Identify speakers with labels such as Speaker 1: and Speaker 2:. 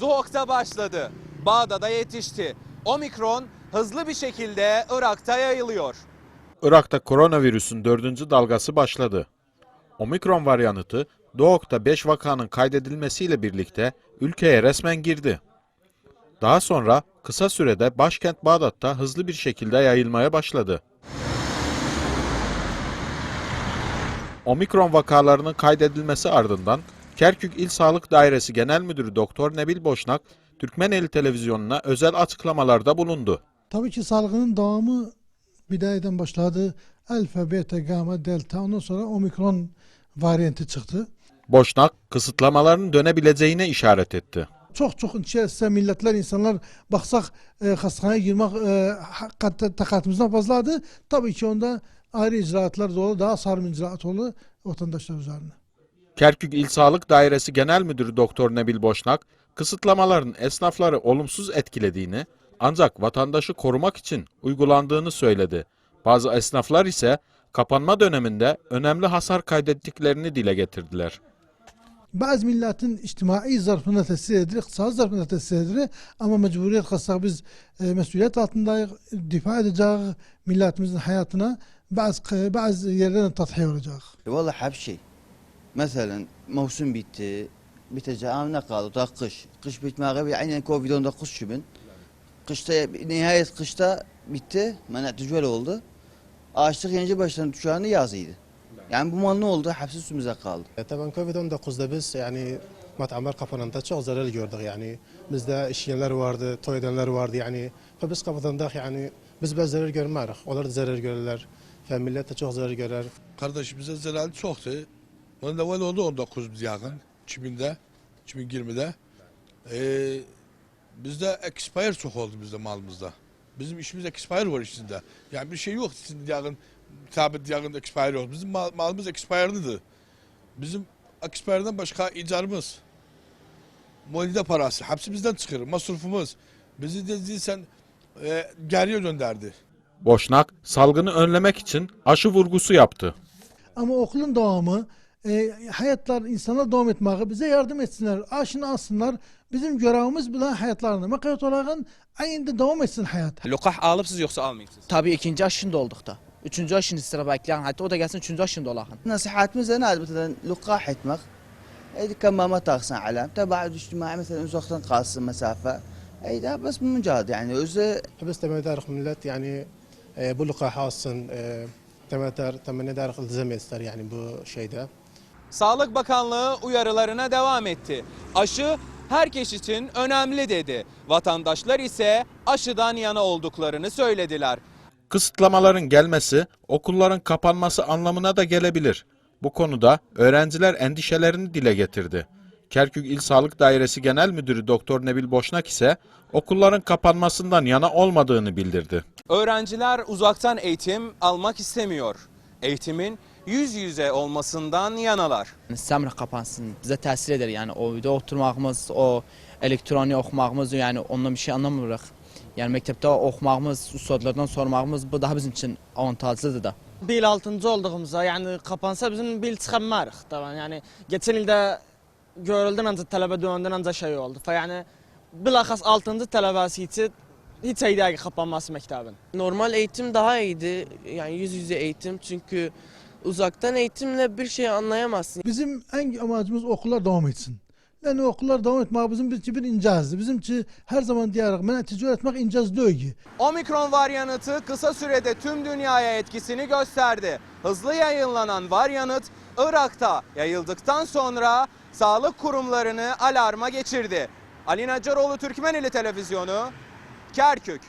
Speaker 1: Doğuk'ta başladı. Bağdat'a yetişti. Omikron hızlı bir şekilde Irak'ta yayılıyor.
Speaker 2: Irak'ta koronavirüsün dördüncü dalgası başladı. Omikron varyantı Doğuk'ta 5 vakanın kaydedilmesiyle birlikte ülkeye resmen girdi. Daha sonra kısa sürede başkent Bağdat'ta hızlı bir şekilde yayılmaya başladı. Omikron vakalarının kaydedilmesi ardından Kerkük İl Sağlık Dairesi Genel Müdürü Doktor Nebil Boşnak, Türkmeneli Televizyonu'na özel açıklamalarda bulundu.
Speaker 3: Tabii ki salgının devamı bidayeden başladı. Alfa, beta, gamma, delta ondan sonra omikron varyantı çıktı.
Speaker 2: Boşnak, kısıtlamaların dönebileceğine işaret etti.
Speaker 3: Çok çok içerisinde milletler, insanlar baksak e, hastaneye girmek e, hakikat- takatımızdan fazladı. Tabii ki onda ayrı icraatlar dolu, daha sarım icraat oldu vatandaşlar üzerine.
Speaker 2: Kerkük İl Sağlık Dairesi Genel Müdürü Doktor Nebil Boşnak, kısıtlamaların esnafları olumsuz etkilediğini ancak vatandaşı korumak için uygulandığını söyledi. Bazı esnaflar ise kapanma döneminde önemli hasar kaydettiklerini dile getirdiler.
Speaker 3: Bazı milletin içtimai zarfına tesir edilir, iktisat zarfına tesir edilir ama mecburiyet kalsak biz e, mesuliyet altındayız, difa edeceğiz milletimizin hayatına bazı, bazı yerlerine tathih olacak.
Speaker 4: Vallahi her şey. Mesela mevsim bitti, biteceği ne kaldı, daha kış. Kış bitmeye gibi aynen Covid-19 gibi. Kışta, nihayet kışta bitti, bana tüccar oldu. Ağaçlık yenice başlandı, şu anda yazıydı. Yani bu mal ne oldu? Hepsi üstümüze kaldı.
Speaker 5: E, tabii Covid-19'da biz yani matəmlər qapananda çox zərər gördük. Yəni bizdə işləyənlər vardı, toy edənlər vardı. Yəni və biz qapadanda yəni biz bəzi zərər görmərik. Onlar da zərər görürlər və millət də çox zərər görər.
Speaker 6: Qardaş bizə zərər. Onun da var oldu 19 yakın. 2000'de, 2020'de. Ee, bizde expire çok oldu bizde malımızda. Bizim işimiz expire var içinde. Yani bir şey yok şimdi yakın, sabit yakın expire yok. Bizim mal, malımız expire'lıdır. Bizim expire'den başka icarımız, molide parası, hepsi bizden çıkıyor. Masrufumuz. Bizi de değilsen e, geriye gönderdi.
Speaker 2: Boşnak, salgını önlemek için aşı vurgusu yaptı.
Speaker 3: Ama okulun devamı, e, hayatlar insanlar devam etmeyi bize yardım etsinler. Aşını alsınlar. Bizim görevimiz bile hayatlarını mekaniyet olarak aynı devam etsin hayat.
Speaker 1: Lokah alıp siz yoksa almayıpsınız.
Speaker 7: Tabii ikinci aşında olduk da. Üçüncü aşını sıra bekleyen hatta o da gelsin üçüncü aşında olakın.
Speaker 4: Nasihatimiz ne elbette lokah etmek. Kamama taksın alem. Tebaat içtimai mesela uzaktan kalsın mesafe. Eyda bas mücadele yani özü.
Speaker 5: Hepsi temedarık millet yani e, bu lokah alsın. E, temedarık ilzam ister yani bu şeyde.
Speaker 1: Sağlık Bakanlığı uyarılarına devam etti. Aşı herkes için önemli dedi. Vatandaşlar ise aşıdan yana olduklarını söylediler.
Speaker 2: Kısıtlamaların gelmesi okulların kapanması anlamına da gelebilir. Bu konuda öğrenciler endişelerini dile getirdi. Kerkük İl Sağlık Dairesi Genel Müdürü Doktor Nebil Boşnak ise okulların kapanmasından yana olmadığını bildirdi.
Speaker 1: Öğrenciler uzaktan eğitim almak istemiyor. Eğitimin yüz yüze olmasından yanalar.
Speaker 7: Semre kapansın bize tesir eder yani o evde oturmağımız, o elektronik okumağımız yani ondan bir şey anlamıyoruz. Yani mektepte okumağımız, ustadlardan sormağımız bu daha bizim için avantajlıdır da.
Speaker 8: Bil 6. olduğumuzda yani kapansa bizim bil çıkamarıq tamam yani geçen ilde görüldün ancak talebe döndün ancak şey oldu. Fa yani bilaxas 6. tələbəsi için hiç eydi kapanması mektebin.
Speaker 9: Normal eğitim daha iyiydi. Yani yüz yüze eğitim çünkü uzaktan eğitimle bir şey anlayamazsın.
Speaker 3: Bizim en amacımız okullar devam etsin. Yani okullar devam etmek bizim için bir incazdı. Bizim için her zaman diyerek ben ticaret etmek incaz değil.
Speaker 1: Omikron varyantı kısa sürede tüm dünyaya etkisini gösterdi. Hızlı yayınlanan varyant Irak'ta yayıldıktan sonra sağlık kurumlarını alarma geçirdi. Ali Nacaroğlu Türkmeneli Televizyonu, Kerkük.